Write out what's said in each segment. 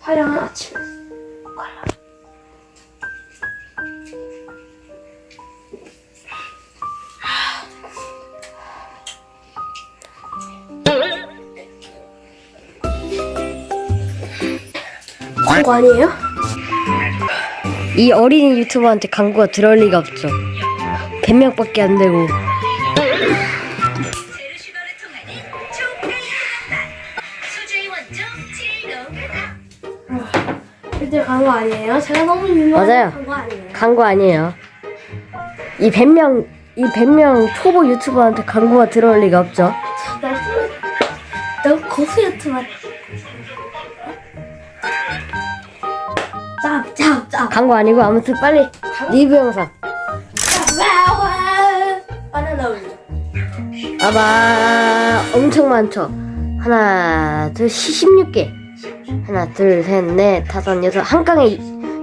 화려한 아침에 콜라 광고 아니에요? 이 어린이 유튜버한테 광고가 들어올 리가 없죠. 100명밖에 안 되고. 그때 광고 아니에요? 제가 너무 유명한 맞아요. 광고 아니에요? 광고 아니에요. 이 100명, 이 100명 초보 유튜버한테 광고가 들어올 리가 없죠. 나 술- 너 고수 유튜버 짭 짭 짭 광고 아니고 아무튼 빨리 리뷰 영상. 아마 엄청 많죠. 하나, 둘, 16개. 하나, 둘, 셋, 넷, 다섯, 여섯. 한 강에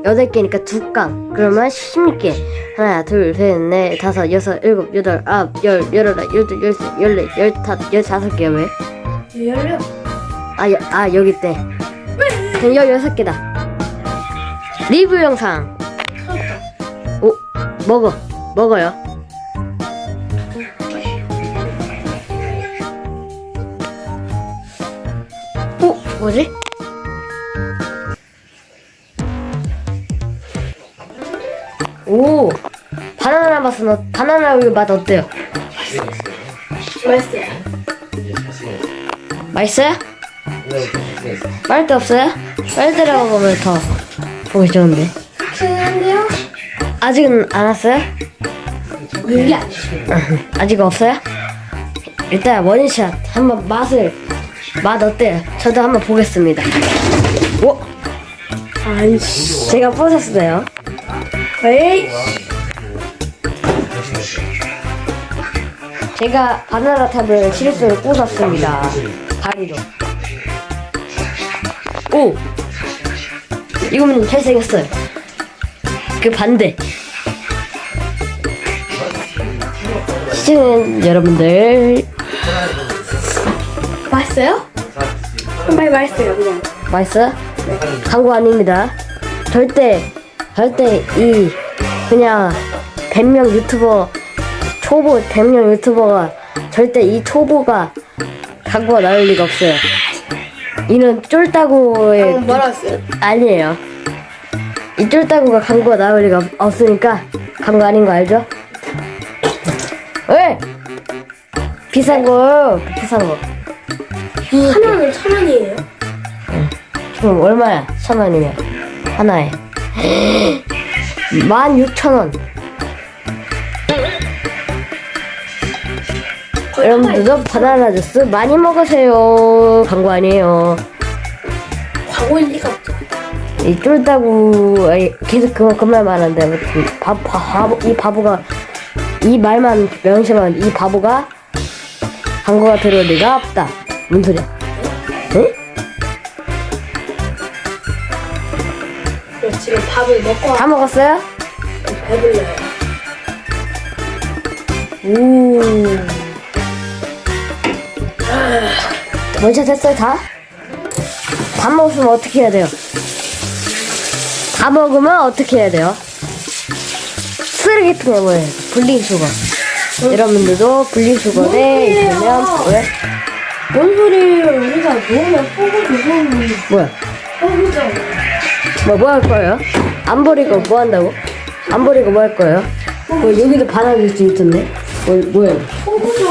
여덟 개니까 두 강. 그러면 16개. 하나, 둘, 셋, 넷, 다섯, 여섯, 일곱, 여덟, 아홉, 열, 열하나, 열둘, 열셋, 열넷, 열다섯, 열다섯 개야 왜? 열려 아, 여, 아 여기 있대. 그럼 16개다. 리뷰 영상. 오, 먹어. 먹어요. 뭐지? 오, 바나나 맛은, 어, 바나나 우유 맛 어때요? 맛있어요 맛있어요? 빨대 없어요? 빨대라고 보면 더 보기 좋은데. 괜찮은데요? 아직은 안 왔어요? 아직 없어요? 일단 원샷 한번 맛을 맛 어때요? 저도 한번 보겠습니다. 오, 아이씨 제가 부쉈어요. 에이 제가 바나나 탑을 실수로 부쉈습니다. 다리로. 오, 이거는 잘생겼어요. 그 반대. 시청자 여러분들 맛있어요? 정말 맛있어요 그냥 맛있어요? 광고 아닙니다. 절대, 절대 이, 그냥, 100명 유튜버, 초보 100명 유튜버가, 절대 이 초보가 광고가 나올 리가 없어요. 이는 쫄따구의, 뭐라 했어요? 아니에요. 이 쫄따구가 광고가 나올 리가 없- 없으니까, 광고 아닌 거 알죠? 왜? 비싼 거, 비싼 거. 하나는 천 원이에요 그럼 얼마야? 천 원이면 하나에 만 육천 원. 여러분들도 바나나 주스 많이 먹으세요. 광고 아니에요. 광고일 리가 없죠 이 아니, 계속 그, 그 말만 하는데 아무튼 바, 바, 바보, 이 바보가 이 말만 명심한 이 바보가 광고가 들어올 리가 없다. 뭔 소리야? 응? 저 지금 밥을 먹고 다 먹었어요? 배불러요 오. 원샷 했어요, 다? 다 먹으면 어떻게 해야 돼요? 다 먹으면 어떻게 해야 돼요? 쓰레기통에 뭐예요? 분리수거. 여러분들도 분리수거에 있으면, 왜? 뭔 소리예요 우리가 먹으면 포고 드시는 뭐야? 포고죠 뭐, 뭐 할 거예요? 안 버리고 뭐 한다고? 안 버리고 뭐 할 거예요? 뭐, 여기도 바나나 줄수 있던데? 뭐, 뭐예요? 포고죠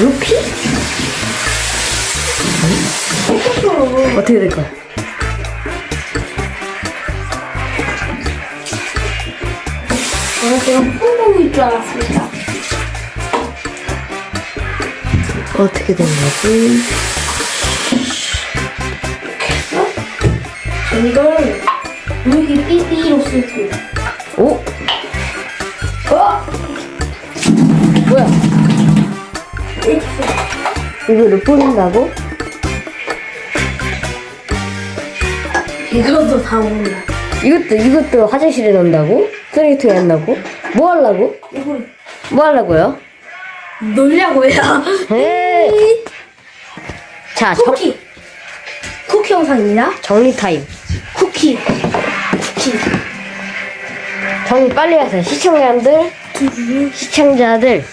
루피? 포고죠 어떻게 될 거야? 저는 지금 퐁퐁일 줄 알았습니다 어떻게 된 거지? 전 이걸 물기 삐삐로 쓸게요 오? 어? 뭐야? 이거를 뿌린다고? 이것도 다 먹는다 이것도 이것도 화장실에 넣는다고? 쓰레기통에 넣는다고? 뭐 하려고? 이걸 뭐 하려고요? 놀려고요. 에이. 자, 정, 쿠키. 쿠키 영상입니다. 정리 타임. 쿠키. 쿠키. 정리 빨리 하세요. 시청자들, 시청자들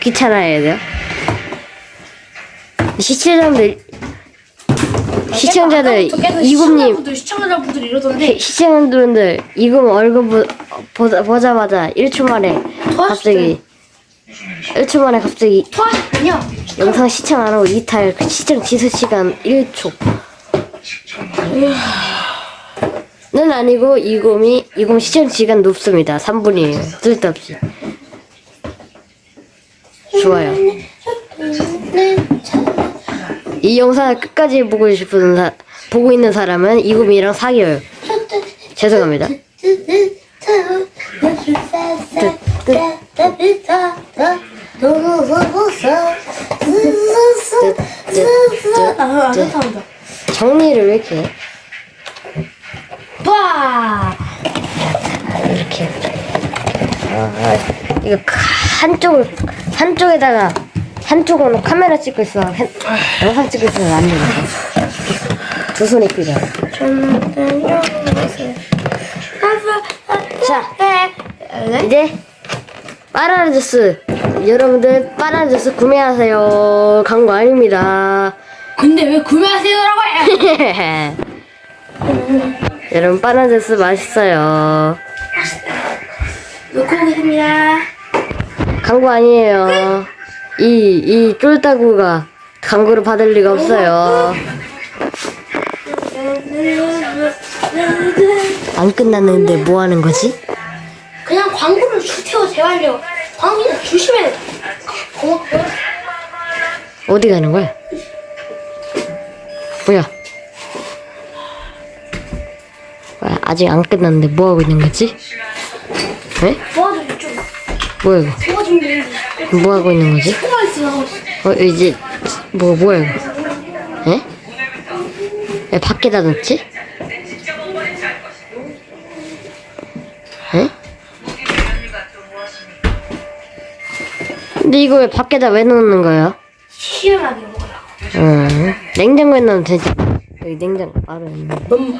귀찮아해야 돼요. 시청자들, 시청자들 이금님 시청자분들 시청자분들 이러던데. 시청자분들 이금 얼굴 보, 보자, 보자마자 1초 만에 갑자기 1초 만에 갑자기 토하셨군요. 영상 시청 안 하고 이탈 그 시청 지수 시간 1초. 는 아니고 이곰이 이곰 시청 시간 높습니다. 3분이에요. 쓸데없이. 좋아요. 이 영상을 끝까지 보고 싶은 사, 보고 있는 사람은 이곰이랑 사귀어요. 죄송합니다. 아, 안. 정리를 왜 이렇게 해? 빠! 이렇게. 아, 이거 한쪽을 한쪽에다가 한쪽은 카메라 찍고 있어. 한- 영상 찍고 있으면 안 되겠어 두 손이 필요 자 이제 바나나 주스 여러분들 바나나 주스 구매하세요 광고 아닙니다 근데 왜 구매하세요라고 해? 여러분 바나나 주스 맛있어요 놓고 오겠습니다. 광고 아니에요. 이, 이 쫄따구가 광고를 받을 리가 없어요. 안 끝났는데 뭐 하는 거지? 그냥 광고를 주세요, 제발요. 광고를 주시면 고맙고요. 어디 가는 거야? 뭐야? 뭐야, 아직 안 끝났는데 뭐 하고 있는 거지? 왜? 도와줘, 좀. 뭐야 이거? 도와주면 되는데. 뭐 하고 있는 거지? 어 이제 뭐 뭐야 이거? 에? 왜 밖에다 놓지? 근데 이거 왜 밖에다 왜 놓는 거예요? 시원하게 먹어요. 음, 냉장고에 넣으면 되지. 여기 냉장고 바로 있네. 너무.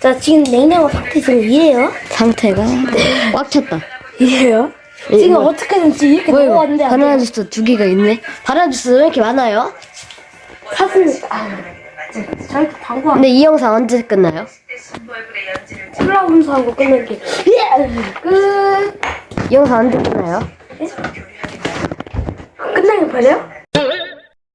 자, 지금 냉장고 상태 지금 이래요? 상태가 꽉 찼다. 이래요? 이- 지금 뭐- 어떻게든지 이렇게 뭐야 이거? 안 바나나 돼요. 주스 두 개가 있네. 바나나 주스 왜 이렇게 많아요? 샀으니까. 아, 광고 안 근데 이 영상 언제 끝나요? 콜라 음수하고 끝낼게. 예! 끝. 이 영상 언제 끝나요? 끝나게 버려?